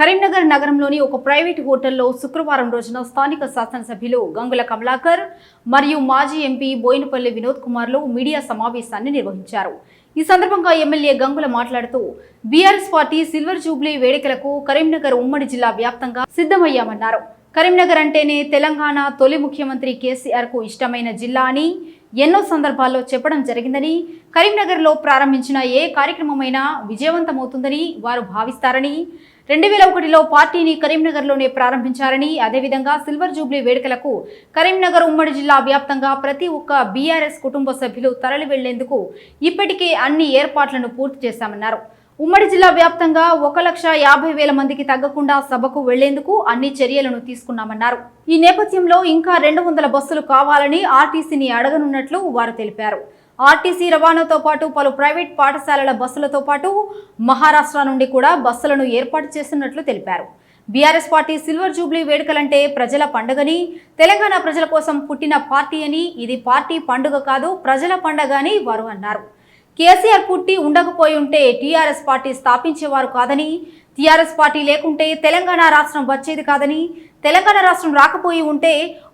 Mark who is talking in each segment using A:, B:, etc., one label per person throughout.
A: కరీంనగర్ నగరంలోని ఒక ప్రైవేట్ హోటల్లో శుక్రవారం రోజున స్థానిక శాసనసభ్యులు గంగుల కమలాకర్ మరియు మాజీ ఎంపీ బోయినపల్లి వినోద్ కుమార్లు మీడియా సమావేశాన్ని నిర్వహించారు. ఈ సందర్భంగా ఎమ్మెల్యే గంగుల మాట్లాడుతూ బీఆర్ఎస్ పార్టీ సిల్వర్ జూబ్లీ వేడుకలకు కరీంనగర్ ఉమ్మడి జిల్లా వ్యాప్తంగా సిద్ధమయ్యామన్నారు. కరీంనగర్ అంటేనే తెలంగాణ తొలి ముఖ్యమంత్రి కేసీఆర్కు ఇష్టమైన జిల్లా అని ఎన్నో సందర్భాల్లో చెప్పడం జరిగిందని కరీంనగర్లో ప్రారంభించిన ఏ కార్యక్రమమైనా విజయవంతమవుతుందని వారు భావిస్తారని రెండు వేల ఒకటిలో పార్టీని కరీంనగర్లోనే ప్రారంభించారని అదేవిధంగా సిల్వర్ జూబ్లీ వేడుకలకు కరీంనగర్ ఉమ్మడి జిల్లా వ్యాప్తంగా ప్రతి ఒక్క బీఆర్ఎస్ కుటుంబ సభ్యులు తరలి వెళ్ళేందుకు ఇప్పటికే అన్ని ఏర్పాట్లను పూర్తి చేశామన్నారు. ఉమ్మడి జిల్లా వ్యాప్తంగా ఒక లక్ష యాభై వేల మందికి తగ్గకుండా సభకు వెళ్ళేందుకు అన్ని చర్యలను తీసుకున్నామన్నారు. ఈ నేపథ్యంలో ఇంకా రెండు వందల బస్సులు కావాలని ఆర్టీసీని అడగనున్నట్లు వారు తెలిపారు. ఆర్టీసీ రవాణాతో పాటు పలు ప్రైవేట్ పాఠశాలల బస్సులతో పాటు మహారాష్ట్ర నుండి కూడా బస్సులను ఏర్పాటు చేస్తున్నట్లు తెలిపారు. బీఆర్ఎస్ పార్టీ సిల్వర్ జూబ్లీ వేడుకలంటే ప్రజల పండుగని తెలంగాణ ప్రజల కోసం పుట్టిన పార్టీ అని ఇది పార్టీ పండుగ కాదు ప్రజల పండుగ అని వారు అన్నారు. కేసీఆర్ పుట్టి ఉండకపోయి ఉంటే టీఆర్ఎస్ పార్టీ స్థాపించేవారు కాదని టీఆర్ఎస్ పార్టీ లేకుంటే తెలంగాణ రాష్ట్రం వచ్చేది కాదని తెలంగాణ రాష్ట్రం రాకపోయి ఉంటే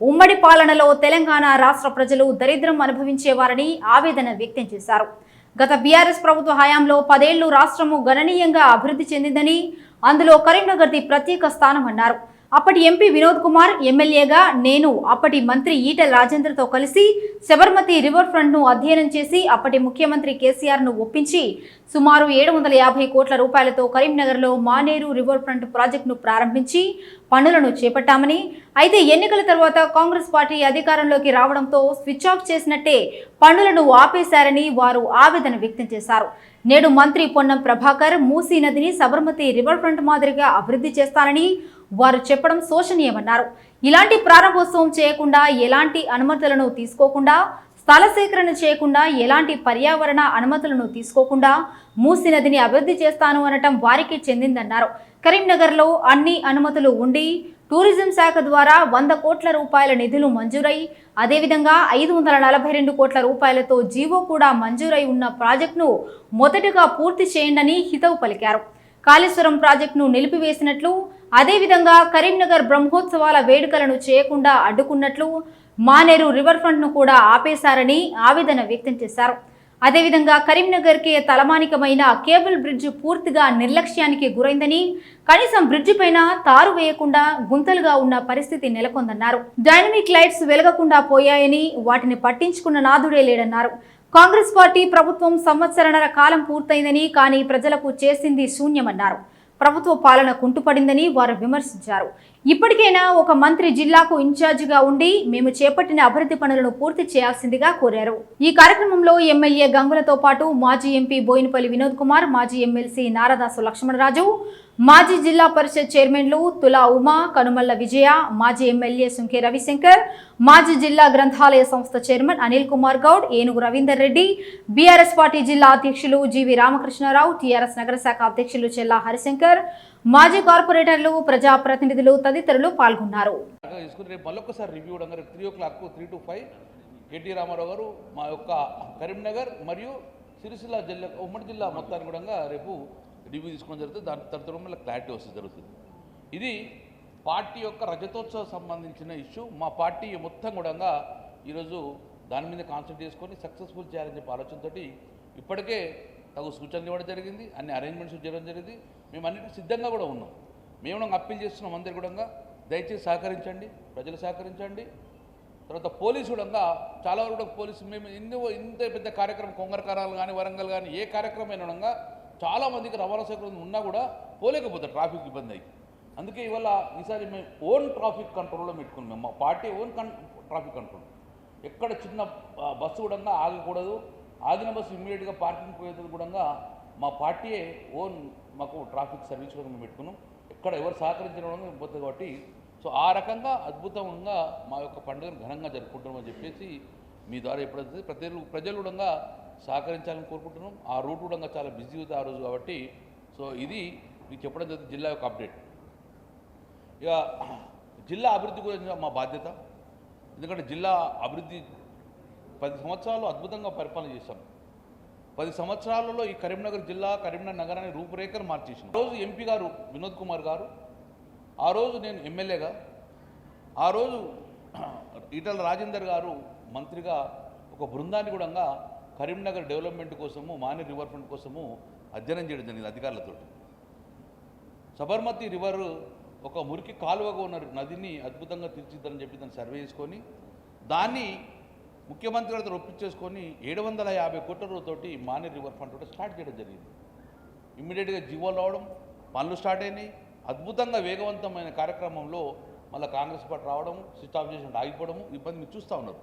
A: ఉమ్మడి పాలనలో తెలంగాణ రాష్ట్ర ప్రజలు దరిద్రం అనుభవించేవారని ఆవేదన వ్యక్తం చేశారు. గత బీఆర్ఎస్ ప్రభుత్వ హయాంలో పదేళ్ళు రాష్ట్రము గణనీయంగా అభివృద్ధి చెందిందని అందులో కరీంనగర్ది ప్రత్యేక స్థానం అన్నారు. అప్పటి ఎంపీ వినోద్ కుమార్ ఎమ్మెల్యేగా నేను అప్పటి మంత్రి ఈటెల రాజేంద్రతో కలిసి శబర్మతి రివర్ ఫ్రంట్ను అధ్యయనం చేసి అప్పటి ముఖ్యమంత్రి కేసీఆర్ను ఒప్పించి సుమారు ఏడు వందల యాభై కోట్ల రూపాయలతో కరీంనగర్లో మానేరు రివర్ ఫ్రంట్ ప్రాజెక్టును ప్రారంభించి పనులను చేపట్టామని అయితే ఎన్నికల తర్వాత కాంగ్రెస్ పార్టీ అధికారంలోకి రావడంతో స్విచ్ ఆఫ్ చేసినట్టే పనులను ఆపేశారని వారు ఆవేదన వ్యక్తం చేశారు. నేడు మంత్రి పొన్నం ప్రభాకర్ మూసీ నదిని సబర్మతి రివర్ ఫ్రంట్ మాదిరిగా అభివృద్ధి చేస్తారని వారు చెప్పడం శోషనీయమన్నారు ఇలాంటి ప్రారంభోత్సవం చేయకుండా ఎలాంటి అనుమతులను తీసుకోకుండా స్థల సేకరణ చేయకుండా ఎలాంటి పర్యావరణ అనుమతులను తీసుకోకుండా మూసి నదిని అభివృద్ధి చేస్తాను అనటం వారికి చెందిందన్నారు. కరీంనగర్లో అన్ని అనుమతులు ఉండి టూరిజం శాఖ ద్వారా వంద కోట్ల రూపాయల నిధులు మంజూరై అదేవిధంగా ఐదు వందల నలభై రెండు కోట్ల రూపాయలతో జీవో కూడా మంజూరై ఉన్న ప్రాజెక్టును మొదటగా పూర్తి చేయండని హితవు పలికారు. కాళేశ్వరం ప్రాజెక్టును నిలిపివేసినట్లు అదేవిధంగా కరీంనగర్ బ్రహ్మోత్సవాల వేడుకలను చేయకుండా అడ్డుకున్నట్లు మానేరు రివర్ ఫ్రంట్ను కూడా ఆపేశారని ఆవేదన వ్యక్తం చేశారు. అదేవిధంగా కరీంనగర్కి తలమానికమైన కేబుల్ బ్రిడ్జ్ పూర్తిగా నిర్లక్ష్యానికి గురైందని కనీసం బ్రిడ్జి పైన తారు వేయకుండా గుంతలుగా ఉన్న పరిస్థితి నెలకొందన్నారు. డైనమిక్ లైట్స్ వెలగకుండా పోయాయని వాటిని పట్టించుకున్న నాదుడే లేడన్నారు. కాంగ్రెస్ పార్టీ ప్రభుత్వం సంవత్సరన్నర కాలం పూర్తయిందని కానీ ప్రజలకు చేసింది శూన్యమన్నారు. ప్రభుత్వ పాలన కుంటుపడిందని వారు విమర్శించారు. ఇప్పటికైనా ఒక మంత్రి జిల్లాకు ఇన్ఛార్జిగా ఉండి మేము చేపట్టిన అభివృద్ధి పనులను పూర్తి చేయాల్సిందిగా కోరారు. ఈ కార్యక్రమంలో ఎమ్మెల్యే గంగులతో పాటు మాజీ ఎంపీ బోయినపల్లి వినోద్ కుమార్ మాజీ ఎమ్మెల్సీ నారదాసు లక్ష్మణరాజు మాజీ జిల్లా పరిషత్ చైర్మన్లు తులా ఉమా కనుమల్ల విజయ మాజీ ఎమ్మెల్యే సుంకే రవిశంకర్ మాజీ జిల్లా గ్రంథాలయ సంస్థ చైర్మన్ అనిల్ కుమార్ గౌడ్ ఏనుగు రవీందర్ రెడ్డి బీఆర్ఎస్ పార్టీ జిల్లా అధ్యక్షులు జీవి రామకృష్ణారావు టీఆర్ఎస్ నగర శాఖ అధ్యక్షులు చెల్లా హరిశంకర్ మాజీ కార్పొరేటర్లు ప్రజాప్రతినిధులు తదితరులు పాల్గొన్నారు.
B: తీసుకుని రేపు review three o'clock three five KT Ramarao garu మా యొక్క కరీంనగర్ మరియు సిరిసిల్ల జిల్లా ఉమ్మడి జిల్లా మొత్తాన్ని కూడా రేపు రివ్యూ తీసుకోవడం జరుగుతుంది. దాని తర్వాత మళ్ళీ క్లారిటీ వస్తుంది జరుగుతుంది. ఇది పార్టీ యొక్క రజతోత్సవ సంబంధించిన ఇష్యూ మా పార్టీ మొత్తం కూడా ఈరోజు దాని మీద కాన్సన్ట్రేట్ చేసుకొని సక్సెస్ఫుల్ చేయాలని చెప్పి ఆలోచనతోటి ఇప్పటికే తగు సూచనలు ఇవ్వడం జరిగింది. అన్ని అరేంజ్మెంట్స్ చేయడం జరిగింది. మేము అన్నిటికీ సిద్ధంగా కూడా ఉన్నాం. మేము కూడా అప్పీల్ చేస్తున్నాం అందరి కూడా దయచేసి సహకరించండి ప్రజలు సహకరించండి. తర్వాత పోలీసు కూడా చాలా వరకు కూడా పోలీసు మేము ఎన్నో ఇంత పెద్ద కార్యక్రమం కొంగరకారాలు కానీ వరంగల్ కానీ ఏ కార్యక్రమం అయినా కూడా రవాణా సౌకర్యం ఉన్నా కూడా పోలేకపోతారు ట్రాఫిక్ ఇబ్బంది అయ్యి. అందుకే ఇవాళ ఈసారి మేము ఓన్ ట్రాఫిక్ కంట్రోల్లో పెట్టుకున్నాం మేము. మా పార్టీ ఓన్ కన్ ట్రాఫిక్ కంట్రోల్. ఎక్కడ చిన్న బస్సు కూడా ఆగకూడదు. ఆగిన బస్సు ఇమ్మీడియట్గా పార్కింగ్ పోయేది కూడా మా పార్టీయే ఓన్ మాకు ట్రాఫిక్ సర్వీస్ కూడా మేము పెట్టుకున్నాం. ఎక్కడ ఎవరు సహకరించడం పోతుంది కాబట్టి. సో ఆ రకంగా అద్భుతంగా మా యొక్క పండుగను ఘనంగా జరుపుకుంటామని చెప్పేసి మీ ద్వారా ఎప్పుడైతే ప్రతి ప్రజలు కూడా సహకరించాలని కోరుకుంటున్నాం. ఆ రూట్ కూడా చాలా బిజీ అవుతుంది ఆ రోజు కాబట్టి. సో ఇది మీకు చెప్పడం జరుగుతుంది జిల్లా యొక్క అప్డేట్. ఇక జిల్లా అభివృద్ధి గురించి మా బాధ్యత. ఎందుకంటే జిల్లా అభివృద్ధి పది సంవత్సరాలు అద్భుతంగా పరిపాలన చేశాం. పది సంవత్సరాలలో ఈ కరీంనగర్ జిల్లా కరీంనగర్ నగరాన్ని రూపురేఖలు మార్చేసింది. ఆ రోజు ఎంపీ గారు వినోద్ కుమార్ గారు ఆ రోజు నేను ఎమ్మెల్యేగా ఆ రోజు ఈటల రాజేందర్ గారు మంత్రిగా ఒక బృందాన్ని కూడా కరీంనగర్ డెవలప్మెంట్ కోసము మాని రివర్ ఫ్రంట్ కోసము అధ్యయనం చేయడం జరిగింది అధికారులతో సబర్మతి రివర్ ఒక మురికి కాలువగా ఉన్న నదిని అద్భుతంగా తీర్చిద్దని చెప్పి దాన్ని సర్వే చేసుకొని దాన్ని ముఖ్యమంత్రి గారితో ఒప్పించేసుకొని ఏడు వందల యాభై కోట్ల రూపాయలతోటి మానే రివర్ ఫ్రంట్ కూడా స్టార్ట్ చేయడం జరిగింది. ఇమ్మీడియట్గా జీవోలు రావడం పనులు స్టార్ట్ అయినాయి. అద్భుతంగా వేగవంతమైన కార్యక్రమంలో మళ్ళీ కాంగ్రెస్ పార్టీ రావడం స్విచ్ ఆఫ్ చేసి ఆగిపోవడము ఇబ్బంది మీరు చూస్తూ ఉన్నారు.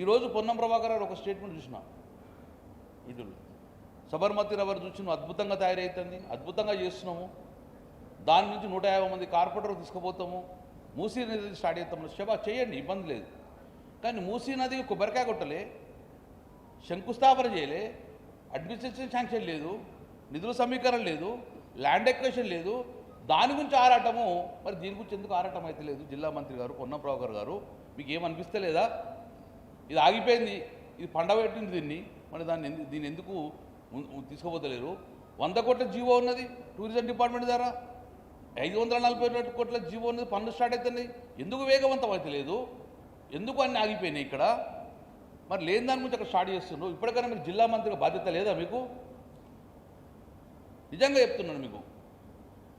B: ఈరోజు పొన్నం ప్రభాకర్ గారు ఒక స్టేట్మెంట్ చూసిన. వీటిలో సబర్మతి రవర్ చూసి నువ్వు అద్భుతంగా తయారవుతుంది అద్భుతంగా చేస్తున్నాము దాని నుంచి నూట యాభై మంది కార్పొరేటర్ తీసుకుపోతాము. మూసీ నది స్టార్ట్ చేస్తాము శబా చేయండి ఇబ్బంది లేదు. కానీ మూసీ నదికి కొబ్బరికాయ కొట్టలే శంకుస్థాపన చేయలే అడ్మినిస్ట్రేషన్ శాంక్షన్ లేదు నిధుల సమీకరణ లేదు ల్యాండ్ ఎక్వేషన్ లేదు. దాని గురించి ఆరాటము మరి దీని గురించి ఎందుకు ఆరాటం అయితే లేదు? జిల్లా మంత్రి గారు పొన్నం ప్రభాకర్ గారు మీకు ఏమనిపిస్తలేదా? ఇది ఆగిపోయింది ఇది పండబెట్టింది దీన్ని. మరి దాన్ని దీన్ని ఎందుకు తీసుకోబోతలేరు? తీసుకుపోతలేరు వంద కోట్ల జీవో ఉన్నది టూరిజం డిపార్ట్మెంట్ ద్వారా. ఐదు వందల నలభై కోట్ల జీవో ఉన్నది పనులు స్టార్ట్ అవుతున్నాయి ఎందుకు వేగవంతం అయితే లేదు? ఎందుకు అన్నీ ఆగిపోయినాయి ఇక్కడ? మరి లేని దాని గురించి అక్కడ స్టార్ట్ చేస్తున్నారు ఇప్పటికైనా మీకు జిల్లా మంత్రిగా బాధ్యత లేదా మీకు? నిజంగా చెప్తున్నాను మీకు.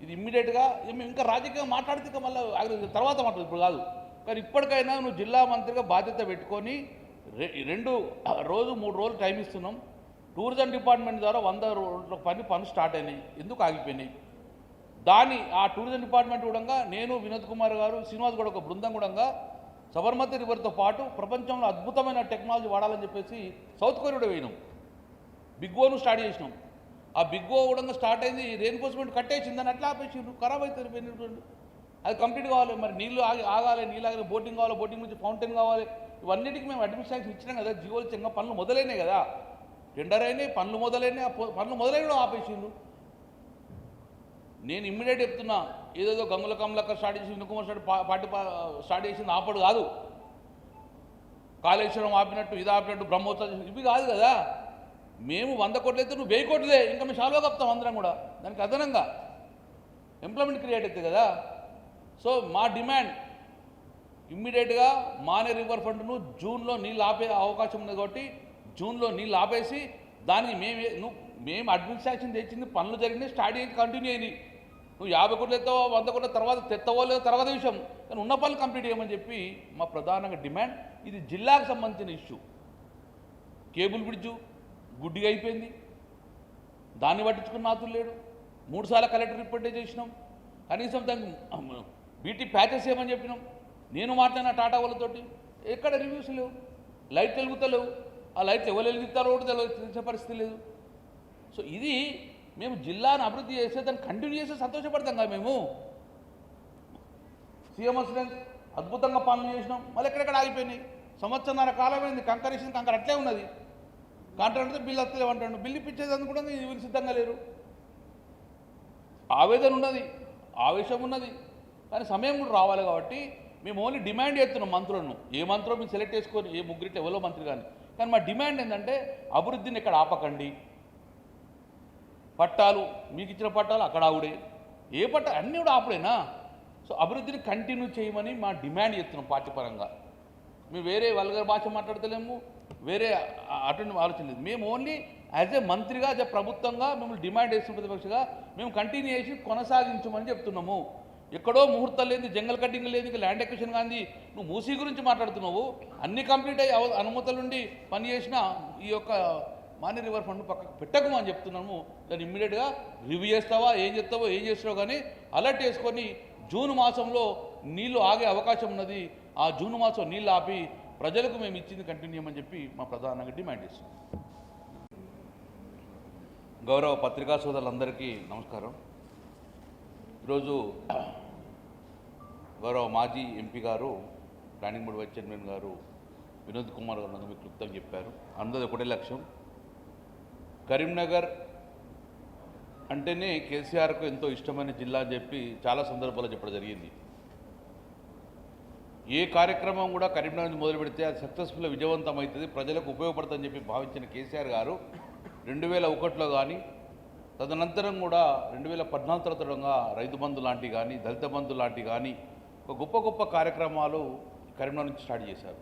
B: ఇది ఇమ్మీడియట్గా మేము ఇంకా రాజకీయంగా మాట్లాడితే ఇంకా మళ్ళీ తర్వాత మాట్లాడు ఇప్పుడు కాదు. కానీ ఇప్పటికైనా నువ్వు జిల్లా మంత్రిగా బాధ్యత పెట్టుకొని రెండు రోజు మూడు రోజులు టైం ఇస్తున్నాం. టూరిజం డిపార్ట్మెంట్ ద్వారా వంద రోజుల పని పనులు స్టార్ట్ అయినాయి. ఎందుకు ఆగిపోయినాయి? దాని ఆ టూరిజం డిపార్ట్మెంట్ కూడా నేను వినోద్ కుమార్ గారు శ్రీనివాస్ కూడా ఒక బృందం కూడా సబర్మతి రివర్తో పాటు ప్రపంచంలో అద్భుతమైన టెక్నాలజీ వాడాలని చెప్పేసి సౌత్ కొరియా పోయినాం వేయినాం బిగ్ ఓను స్టార్ట్ చేసినాం. ఆ బిగ్ ఓ కూడా స్టార్ట్ అయింది రెయిన్ఫోర్స్మెంట్ కట్టేసింది అట్లా ఆపేసిండ్రు. ఖరాబ్ అవుతుంది రెయిన్ఫోర్స్మెంట్ అది కంప్లీట్ కావాలి మరి నీళ్ళు ఆగి ఆగాలి నీళ్ళు ఆగాలి బోటింగ్ కావాలి బోటింగ్ నుంచి ఫౌంటైన్ కావాలి. ఇవన్నిటికీ మేము అడ్మినిస్ట్రేషన్ ఇచ్చినాం కదా జీవోలు చెంగ పనులు మొదలైనాయి కదా. టెండర్ అయినాయి పనులు మొదలైనాయి ఆ పనులు మొదలైన ఆపేసిండ్రు. నేను ఇమ్మీడియట్ చెప్తున్నా ఏదేదో గంగుల కమలక్క స్టార్ట్ చేసి వినుకుమార్ స్టార్ట్ పార్టీ స్టార్ట్ చేసింది ఆపడు కాదు. కాళేశ్వరం ఆపినట్టు ఇది ఆపినట్టు బ్రహ్మోత్సవం ఇవి కాదు కదా. మేము వంద కోట్లు అయితే నువ్వు వెయ్యి కోట్లే ఇంకా మేము చాలా కప్తాం అందరం కూడా. దానికి అదనంగా. ఎంప్లాయ్మెంట్ క్రియేట్ అవుతుంది కదా. సో మా డిమాండ్ ఇమ్మీడియట్గా మానే రివర్ ఫ్రంట్ను జూన్లో నీళ్ళు ఆపే అవకాశం ఉంది కాబట్టి జూన్లో నీళ్ళు ఆపేసి దానికి మేము నువ్వు మేము అడ్మినిస్ట్రేషన్ తెచ్చింది పనులు జరిగినాయి స్టార్ట్ చేసి కంటిన్యూ అయింది నువ్వు యాభై కోట్లు ఎత్తావో వంద కోట్ల తర్వాత తెత్తవో లేదో తర్వాత విషయం. కానీ ఉన్న పనులు కంప్లీట్ చేయమని చెప్పి మా ప్రధానంగా డిమాండ్ ఇది జిల్లాకు సంబంధించిన ఇష్యూ. కేబుల్ బ్రిడ్జు గుడ్డిగా అయిపోయింది. దాన్ని పట్టించుకున్న నాతులు లేడు. మూడుసార్లు కలెక్టర్ రిపోర్టే చేసినాం. కనీసం దానికి బీటీ ప్యాచెస్ చేయమని చెప్పినాం. నేను మాట్లాడిన టాటా వాళ్ళతోటి ఎక్కడ రివ్యూస్ లేవు. లైట్ వెలుగుతలేవు. ఆ లైట్లు ఎవరు వెలుగుతారో కూడా తెలియదు తెలిసే పరిస్థితి లేదు. సో ఇది మేము జిల్లాను అభివృద్ధి చేస్తే దాన్ని కంటిన్యూ చేస్తే సంతోషపడతాం కదా మేము. సీఎం వచ్చినాక అద్భుతంగా పనులు చేసినాం. మళ్ళీ ఎక్కడెక్కడ ఆగిపోయినాయి? సంవత్సరన్నర కాలమైంది కంకరేషన్ కంకర అట్లే ఉన్నది. కాంట్రాక్ట్ బిల్లు వస్తలేవు అంటాడు బిల్లు ఇప్పించేదాన్ని కూడా వీళ్ళు సిద్ధంగా లేరు. ఆవేదన ఉన్నది ఆవేశం ఉన్నది. కానీ సమయం కూడా రావాలి కాబట్టి మేము ఓన్లీ డిమాండ్ చేస్తున్నాం మంత్రులను. ఏ మంత్రులు మేము సెలెక్ట్ చేసుకొని ఏ ముగ్గురిట్లో ఎవరో మంత్రి కానీ. కానీ మా డిమాండ్ ఏంటంటే అభివృద్ధిని ఇక్కడ ఆపకండి. పట్టాలు మీకు ఇచ్చిన పట్టాలు అక్కడ ఆవిడే. ఏ పట్ట? అన్నీ కూడా ఆపుడేనా సో అభివృద్ధిని కంటిన్యూ చేయమని మా డిమాండ్ చేస్తున్నాం పార్టీ పరంగా మేము వేరే వల్గర్ భాష మాట్లాడతలేము వేరే అటువంటి ఆలోచన లేదు. మేము ఓన్లీ యాజ్ ఏ మంత్రిగా యాజ్ ఏ ప్రభుత్వంగా మిమ్మల్ని డిమాండ్ చేస్తున్న ప్రతిపక్షగా మేము కంటిన్యూ చేసి కొనసాగించమని చెప్తున్నాము. ఎక్కడో ముహూర్తం లేని జంగల్ కటింగ్ లేదు ఇంకా ల్యాండ్ ఎక్విషన్ కానీ నువ్వు మూసీ గురించి మాట్లాడుతున్నావు. అన్ని కంప్లీట్ అయ్యి అవ- అనుమతులుండి పనిచేసిన ఈ యొక్క మాని రివర్ ఫండ్ పక్కకు పెట్టకు అని చెప్తున్నాము. దాన్ని ఇమ్మీడియట్గా రివ్యూ చేస్తావా ఏం చేస్తావో ఏం చేస్తావో కానీ అలర్ట్ చేసుకొని జూన్ మాసంలో నీళ్ళు ఆగే అవకాశం ఉన్నది. ఆ జూన్ మాసం నీళ్ళు ఆపి ప్రజలకు మేము ఇచ్చింది కంటిన్యూ అని చెప్పి మా ప్రధానంగా డిమాండ్ చేస్తున్నాం. గౌరవ పత్రికా సోదరులందరికీ నమస్కారం. ఈరోజు గౌరవ మాజీ ఎంపీ గారు ప్లానింగ్ బోర్డు వైస్ చైర్మన్ గారు వినోద్ కుమార్ గారు నాకు మీకు క్లుప్తం చెప్పారు. అందరిది ఒకటే లక్ష్యం. కరీంనగర్ అంటేనే కేసీఆర్కు ఎంతో ఇష్టమైన జిల్లా అని చెప్పి చాలా సందర్భాల్లో చెప్పడం జరిగింది. ఏ కార్యక్రమం కూడా కరీంనగర్ నుంచి మొదలు పెడితే అది సక్సెస్ఫుల్ విజయవంతం అవుతుంది ప్రజలకు ఉపయోగపడుతుందని చెప్పి భావించిన కేసీఆర్ గారు రెండు వేల ఒకటిలో కానీ తదనంతరం కూడా రెండు వేల పద్నాలుగు తర్వాత రైతు బంధు లాంటివి కానీ దళిత బంధు లాంటివి కానీ ఒక గొప్ప గొప్ప కార్యక్రమాలు కరీంనగర్ నుంచి స్టార్ట్ చేశారు.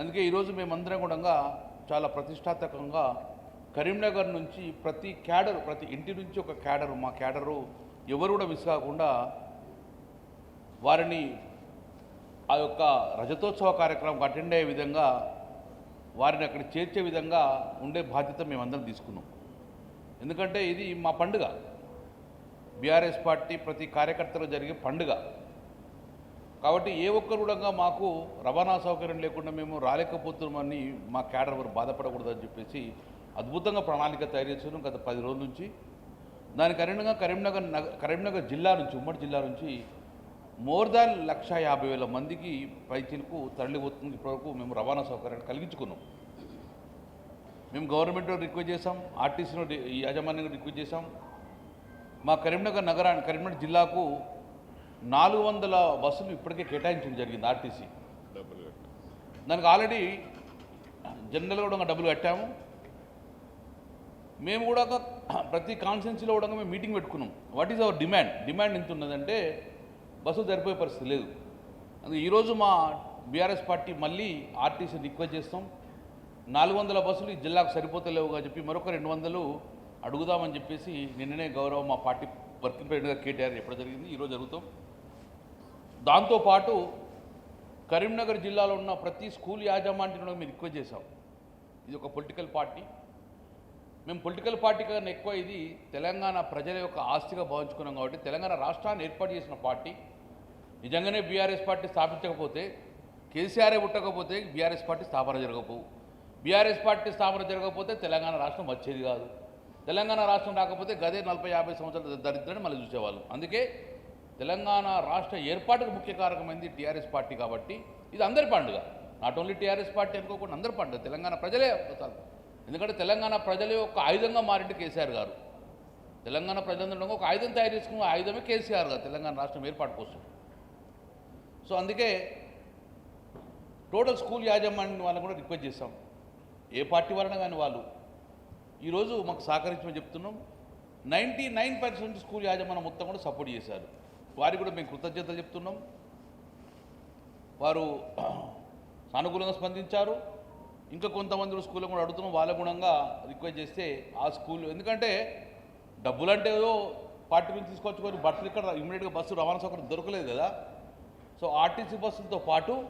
B: అందుకే ఈరోజు మేమందరం కూడా చాలా ప్రతిష్టాత్మకంగా కరీంనగర్ నుంచి ప్రతి క్యాడర్ ప్రతి ఇంటి నుంచి ఒక క్యాడరు మా క్యాడరు ఎవరు కూడా మిస్ కాకుండా వారిని ఆ యొక్క రజతోత్సవ కార్యక్రమం అటెండ్ అయ్యే విధంగా వారిని అక్కడ చేర్చే విధంగా ఉండే బాధ్యత మేమందరం తీసుకున్నాం. ఎందుకంటే ఇది మా పండుగ. బీఆర్ఎస్ పార్టీ ప్రతి కార్యకర్తలు జరిగే పండుగ. కాబట్టి ఏ ఒక్కరు కూడా మాకు రవాణా సౌకర్యం లేకుండా మేము రాలేకపోతున్నామని మా క్యాడర్ వారు బాధపడకూడదని చెప్పేసి అద్భుతంగా ప్రణాళిక తయారు చేస్తున్నాం గత పది రోజుల నుంచి. దానికి అనుగుణంగా కరీంనగర్ నగ కరీంనగర్ జిల్లా నుంచి ఉమ్మడి జిల్లా నుంచి మోర్ దాన్ లక్ష యాభై వేల మందికి పైచీలకు తరలిపోతుంది. ఇప్పటివరకు మేము రవాణా సౌకర్యాన్ని కలిగించుకున్నాం. మేము గవర్నమెంట్ రిక్వెస్ట్ చేసాం ఆర్టీసీలో యాజమాన్యం రిక్వెస్ట్ చేసాం మా కరీంనగర్ నగరాన్ని కరీంనగర్ జిల్లాకు నాలుగు వందల బస్సులు ఇప్పటికే కేటాయించడం జరిగింది ఆర్టీసీ. దానికి ఆల్రెడీ జనరల్గా కూడా డబ్బులు కట్టాము. మేము కూడా ప్రతి కాన్స్టిట్యున్సీలో కూడా మేము మీటింగ్ పెట్టుకున్నాం. What is our demand demand ఎంత ఉన్నదంటే బస్సు సరిపోయే పరిస్థితి లేదు. అందుకే ఈరోజు మా బీఆర్ఎస్ పార్టీ మళ్ళీ ఆర్టీసీ రిక్వెస్ట్ చేస్తాం. నాలుగు వందల బస్సులు ఈ జిల్లాకు సరిపోతలేవుగా చెప్పి మరొక రెండు వందలు అడుగుదామని చెప్పేసి నిన్ననే గౌరవం మా పార్టీ వర్కింగ్ ప్రెసిడెంట్గా కేటీఆర్ ఎప్పుడు జరిగింది. ఈరోజు జరుగుతాం. దాంతోపాటు కరీంనగర్ జిల్లాలో ఉన్న ప్రతి స్కూల్ యాజమాన్యం మేము రిక్వెస్ట్ చేశాం. ఇది ఒక పొలిటికల్ పార్టీ మేము పొలిటికల్ పార్టీ కన్నా ఎక్కువ ఇది తెలంగాణ ప్రజల యొక్క ఆస్తిగా భావించుకున్నాం కాబట్టి తెలంగాణ రాష్ట్రాన్ని ఏర్పాటు చేసిన పార్టీ. నిజంగానే బీఆర్ఎస్ పార్టీ స్థాపించకపోతే కేసీఆర్ఏ పుట్టకపోతే బీఆర్ఎస్ పార్టీ స్థాపన జరగకపోవు. బీఆర్ఎస్ పార్టీ స్థాపన జరగకపోతే తెలంగాణ రాష్ట్రం వచ్చేది కాదు. తెలంగాణ రాష్ట్రం రాకపోతే గదే నలభై యాభై సంవత్సరాల దరిద్రాన్ని మళ్ళీ చూసేవాళ్ళం. అందుకే తెలంగాణ రాష్ట్ర ఏర్పాటుకు ముఖ్య కారకమైంది టీఆర్ఎస్ పార్టీ కాబట్టి ఇది అందరి పండుగ. నాట్ ఓన్లీ టీఆర్ఎస్ పార్టీ అనుకోకుండా అందరి పండుగ. తెలంగాణ ప్రజలే ఎందుకంటే తెలంగాణ ప్రజలే ఒక ఆయుధంగా మారింది కేసీఆర్ గారు. తెలంగాణ ప్రజలందరూ ఒక ఆయుధం తయారు చేసుకున్న ఆయుధమే కేసీఆర్ గారు తెలంగాణ రాష్ట్రం ఏర్పాటు కోసం సో అందుకే టోటల్ స్కూల్ యాజమాన్యం వాళ్ళని కూడా రిక్వెస్ట్ చేస్తాం ఏ పార్టీ వలన కానీ వాళ్ళు. ఈరోజు మాకు సహకరించమని చెప్తున్నాం. నైంటీ నైన్ పర్సెంట్ స్కూల్ యాజమాన్యం మొత్తం కూడా సపోర్ట్ చేశారు. వారికి కూడా మేము కృతజ్ఞతలు చెప్తున్నాం. వారు సానుకూలంగా స్పందించారు. ఇంకా కొంతమంది స్కూల్లో కూడా అడుగుతున్నాం. వాళ్ళ గుణంగా రిక్వెస్ట్ చేస్తే ఆ స్కూల్ ఎందుకంటే డబ్బులు అంటే ఏదో పార్టీ నుంచి తీసుకొచ్చుకొని బస్సులు ఇక్కడ ఇమీడియట్గా బస్సు రవాణా సౌకర్యం దొరకలేదు కదా. సో ఆర్టీసీ బస్సులతో పాటు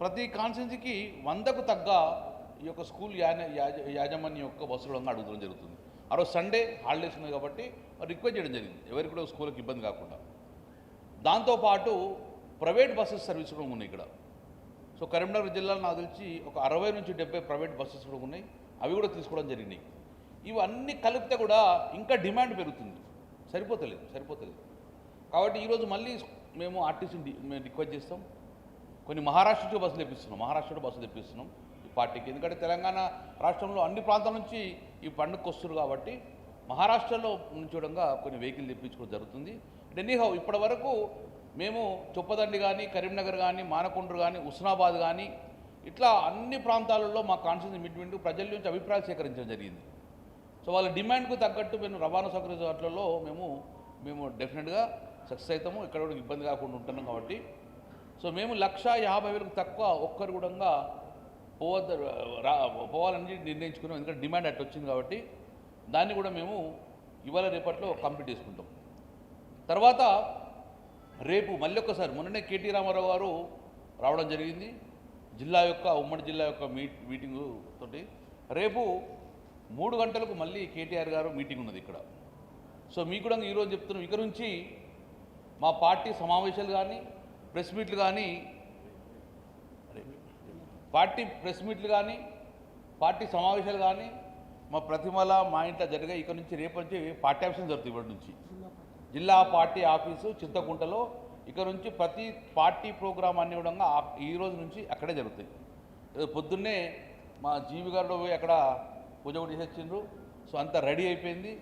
B: ప్రతి కాన్స్టిట్యున్సీకి వందకు తగ్గ ఈ యొక్క స్కూల్ యాజ- యాజమాన్యం యొక్క బస్సులను అడుగుతడం జరుగుతుంది. ఆ రోజు సండే హాలిడేస్ ఉన్నాయి కాబట్టి రిక్వెస్ట్ చేయడం జరిగింది. ఎవరికి కూడా స్కూల్కి ఇబ్బంది కాకుండా. దాంతోపాటు ప్రైవేట్ బస్సెస్ సర్వీస్ కూడా ఉన్నాయి ఇక్కడ. సో కరీంనగర్ జిల్లాలో నాకు తెలిసి ఒక అరవై నుంచి డెబ్బై ప్రైవేట్ బస్సెస్ కూడా ఉన్నాయి. అవి కూడా తీసుకోవడం జరిగినాయి. ఇవన్నీ కలిపితే కూడా ఇంకా డిమాండ్ పెరుగుతుంది. సరిపోతలేదు సరిపోతలేదు. కాబట్టి ఈరోజు మళ్ళీ మేము ఆర్టీసీని మేము రిక్వెస్ట్ చేస్తాం. కొన్ని మహారాష్ట్ర బస్సులు తెప్పిస్తున్నాం. మహారాష్ట్ర బస్సులు తెప్పిస్తున్నాం ఈ పార్టీకి. ఎందుకంటే తెలంగాణ రాష్ట్రంలో అన్ని ప్రాంతాల నుంచి ఈ పండుగకు వస్తున్నారు కాబట్టి మహారాష్ట్రలో నుంచి కొన్ని వెహికల్ తెప్పించుకోవడం జరుగుతుంది. ఎనీహౌ ఇప్పటి వరకు మేము చొప్పదండి కానీ కరీంనగర్ కానీ మానకొండ్రు కానీ ఉస్నాబాద్ కానీ ఇట్లా అన్ని ప్రాంతాలలో మా కాన్స్టిట్యూన్సీ మీట్ మీట్ ప్రజల నుంచి అభిప్రాయాలు సేకరించడం జరిగింది. సో వాళ్ళ డిమాండ్కు తగ్గట్టు మేము రవాణా సౌకర్య వాటిలలో మేము మేము డెఫినెట్గా సక్సెస్ అవుతాము. ఇక్కడ కూడా ఇబ్బంది కాకుండా ఉంటున్నాం కాబట్టి. సో మేము లక్ష యాభై వేలకు తక్కువ ఒక్కరు కూడా పోవద్దు పోవాలని నిర్ణయించుకున్నాం. ఎందుకంటే డిమాండ్ అట్టు వచ్చింది కాబట్టి. దాన్ని కూడా మేము ఇవాళ రేపట్లో కంప్లీట్ చేసుకుంటాం. తర్వాత రేపు మళ్ళీ ఒక్కసారి మొన్ననే కేటీ రామారావు గారు రావడం జరిగింది. జిల్లా యొక్క ఉమ్మడి జిల్లా యొక్క మీట్ మీటింగు తోటి. రేపు మూడు గంటలకు మళ్ళీ కేటీఆర్ గారు మీటింగ్ ఉన్నది ఇక్కడ. సో మీకు కూడా ఈరోజు చెప్తున్నాం. ఇక నుంచి మా పార్టీ సమావేశాలు కానీ ప్రెస్ మీట్లు కానీ పార్టీ ప్రెస్ మీట్లు కానీ పార్టీ సమావేశాలు కానీ మా ప్రతిమల మా ఇంట్లో జరిగే ఇక నుంచి రేపు నుంచి పార్టీ ఆఫీసులు జరుగుతాయి ఇప్పటి నుంచి. జిల్లా పార్టీ ఆఫీసు చింతకుంటలో. ఇక నుంచి ప్రతి పార్టీ ప్రోగ్రాం అన్ని కూడా ఈ రోజు నుంచి అక్కడే జరుగుతాయి. రేపు పొద్దున్నే మా జీవి గారు పోయి అక్కడ పూజ కూడా చేసొచ్చిండ్రు సో అంతా రెడీ అయిపోయింది.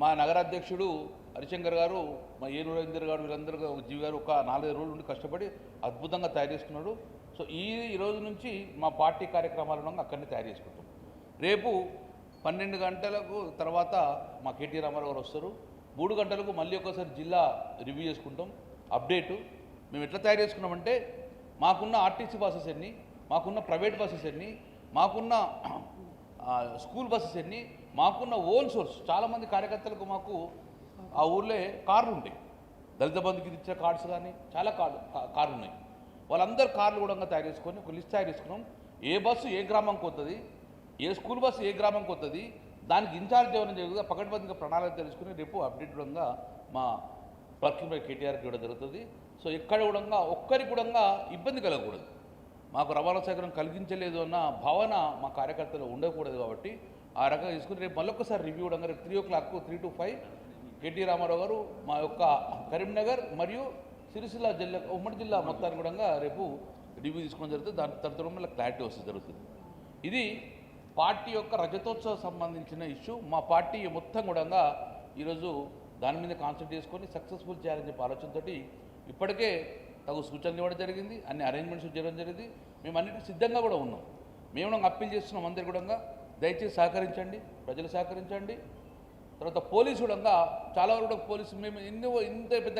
B: మా నగరాధ్యక్షుడు హరిశంకర్ గారు మా ఏలూరు రవీందర్ గారు వీళ్ళందరూ జీవి గారు ఒక నాలుగైదు రోజులు నుండి కష్టపడి అద్భుతంగా తయారు చేసుకున్నాడు సో ఈ ఈ రోజు నుంచి మా పార్టీ కార్యక్రమాలను అక్కడనే తయారు చేసుకుంటాం. రేపు పన్నెండు గంటలకు తర్వాత మా కేటీ రామారావు గారు వస్తారు. మూడు గంటలకు మళ్ళీ ఒకసారి జిల్లా రివ్యూ చేసుకుంటాం. అప్డేటు. మేము ఎట్లా తయారు చేసుకున్నామంటే మాకున్న ఆర్టీసీ బస్సెస్ ఎన్ని మాకున్న ప్రైవేట్ బస్సెస్ ఎన్ని మాకున్న స్కూల్ బస్సెస్ ఎన్ని మాకున్న ఓన్ సోర్స్. చాలామంది కార్యకర్తలకు మాకు ఆ ఊర్లో కార్లు ఉంటాయి. దళిత బంధుకి ఇచ్చే కార్డ్స్ కానీ చాలా కార్డు కార్లు ఉన్నాయి. వాళ్ళందరూ కార్లు కూడా తయారు చేసుకొని ఒక లిస్ట్ తయారు చేసుకున్నాం. ఏ బస్సు ఏ గ్రామంకి వస్తుంది ఏ స్కూల్ బస్సు ఏ గ్రామంకి వస్తుంది దానికి ఇన్ఛార్జ్ ఎవరైనా జరుగుతుంది పకడ్బందీగా ప్రణాళిక తెలుసుకుని రేపు అప్డేట్ కూడా మా వర్కింగ్ బై కేటీఆర్కి కూడా జరుగుతుంది. సో ఎక్కడ కూడా ఒక్కరికి కూడా ఇబ్బంది కలగకూడదు. మాకు రవాణా సేకరణ కలిగించలేదు అన్న భావన మా కార్యకర్తలు ఉండకూడదు కాబట్టి ఆ రకంగా తీసుకుని రేపు మళ్ళొకసారి రివ్యూ కూడా రేపు three o'clock three two five KT Ramarao garu మా యొక్క కరీంనగర్ మరియు సిరిసిల్ల జిల్లా ఉమ్మడి జిల్లా మొత్తాన్ని కూడా రేపు రివ్యూ తీసుకోవడం జరుగుతుంది. దాని తర్వాత మళ్ళీ క్లారిటీ వస్తుంది జరుగుతుంది. ఇది పార్టీ యొక్క రజతోత్సవం సంబంధించిన ఇష్యూ మా పార్టీ మొత్తం కూడా ఈరోజు దాని మీద కాన్సన్ట్రేట్ చేసుకొని సక్సెస్ఫుల్ చేయాలని చెప్పి ఆలోచనతోటి ఇప్పటికే తగు సూచనలు ఇవ్వడం జరిగింది అన్ని అరేంజ్మెంట్స్ చేయడం జరిగింది. మేము అన్నిటికీ సిద్ధంగా కూడా ఉన్నాం. మేము అప్పీల్ చేస్తున్నాం అందరు కూడా దయచేసి సహకరించండి ప్రజలు సహకరించండి. తర్వాత పోలీసు కూడా చాలా వరకు కూడా పోలీసు మేము ఎన్నో ఇంత పెద్ద